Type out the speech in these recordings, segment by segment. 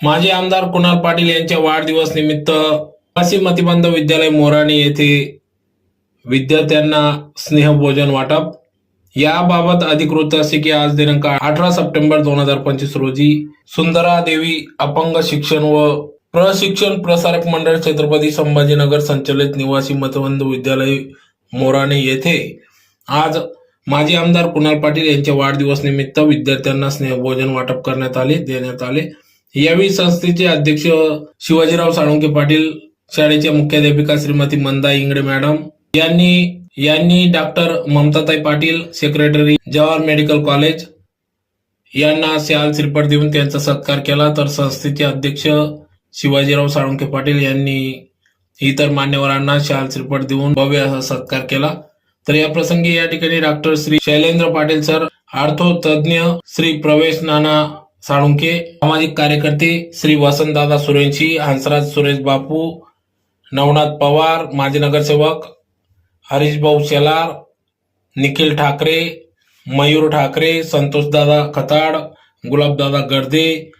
माजी आमदार कुणाल पाटील यांच्या वाढदिवस निमित्त वाशी मतिबंध विद्यालय मोराणी येथे विद्यार्थ्यांना स्नेहभोजन वाटप. याबाबत अधिकृत असे की आज दिनांक अठरा सप्टेंबर दोन हजार पंचवीस रोजी सुंदरा देवी अपंग शिक्षण व प्रशिक्षण प्रसारक मंडळ छत्रपती संभाजीनगर संचलित निवासी मतबंध विद्यालय मोराणे येथे आज माजी आमदार कुणाल पाटील यांच्या वाढदिवस निमित्त विद्यार्थ्यांना स्नेहभोजन वाटप करण्यात आले देण्यात आले. यावेळी संस्थेचे अध्यक्ष शिवाजीराव साळुंके पाटील शाळेच्या मुख्याध्यापिका श्रीमती मंदा इंगडे मॅडम यांनी यांनी doctor Mamatatai Patil secretary Jawahar medical college यांना शाल श्रीपट देऊन त्यांचा सत्कार केला. तर संस्थेचे अध्यक्ष शिवाजीराव साळुंके पाटील यांनी इतर मान्यवरांना शाल श्रीपट देऊन भव्य असा सत्कार केला. तर या प्रसंगी या ठिकाणी doctor Shri Shailendra Patil sir ortho तज्ज्ञ श्री प्रवेश नाना साळुंके सामाजिक कार्यकर्ते श्री वसंतदादा सुरेंशी हंसराज सुरेश बापू नवनाथ पवार माजी नगरसेवक हरीशभाऊ शेलार निखिल ठाकरे मयूर ठाकरे संतोषदादा खताड गुलाबदादा गर्दे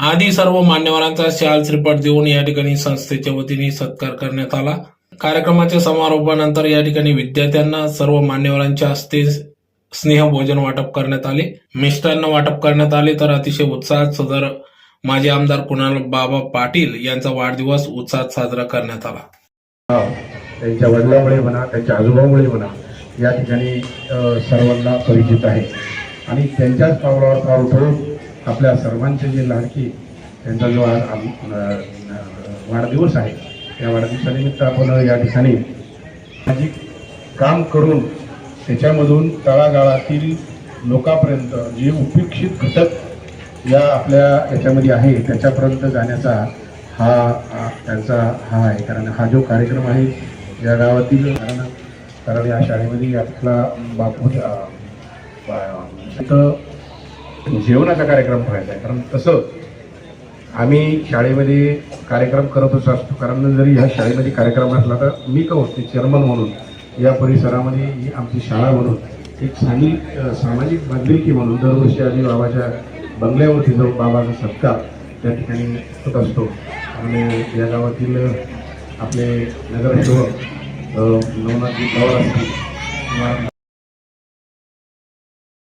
आदी सर्व मान्यवरांचा शाल श्रीपट देऊन या ठिकाणी संस्थेच्या वतीने सत्कार करण्यात आला. कार्यक्रमाच्या समारोपानंतर या ठिकाणी विद्यार्थ्यांना सर्व मान्यवरांच्या हस्ते स्नेह भोजन वाटप करण्यात आले. मिष्टान्न वाटप करण्यात आले तर अतिशय उत्साहात सदर माजी आमदार कुणाल बाबा पाटील यांचा वाढदिवस उत्साहात साजरा करण्यात आला. त्यांच्या वडिलांमुळे म्हणा त्यांच्या आजोबामुळे म्हणा या ठिकाणी सर्वांना परिचित आहे. आणि त्यांच्याच पावलावर पाऊल ठेवून आपल्या सर्वांचे जे लाडकी त्यांचा जो आज वाढदिवस आहे त्या वाढदिवसानिमित्त आपण या ठिकाणी काम करून त्याच्यामधून तळागाळातील लोकांपर्यंत जे उपेक्षित घटक या आपल्या याच्यामध्ये आहे त्याच्यापर्यंत जाण्याचा हा त्यांचा हा आहे. कारण हा जो कार्यक्रम आहे या गावातील कारण कारण या शाळेमध्ये आपला बापू अं, जेवणाचा कार्यक्रम ठेवायचा आहे. कारण तसं आम्ही शाळेमध्ये कार्यक्रम करतच असतो. कारण जरी ह्या शाळेमध्ये कार्यक्रम असला तर मी का होते? चेअरमन म्हणून. या परिसरामध्ये ही आमची शाळा म्हणून एक चांगली सामाजिक बांधिलकी म्हणून दरवर्षी आम्ही बाबाच्या बंगल्यावरती जाऊन बाबाचा सत्कार त्या ठिकाणी होत असतो. आणि या गावातील आपले नगरसेवक नवनाथजी पवार असतील किंवा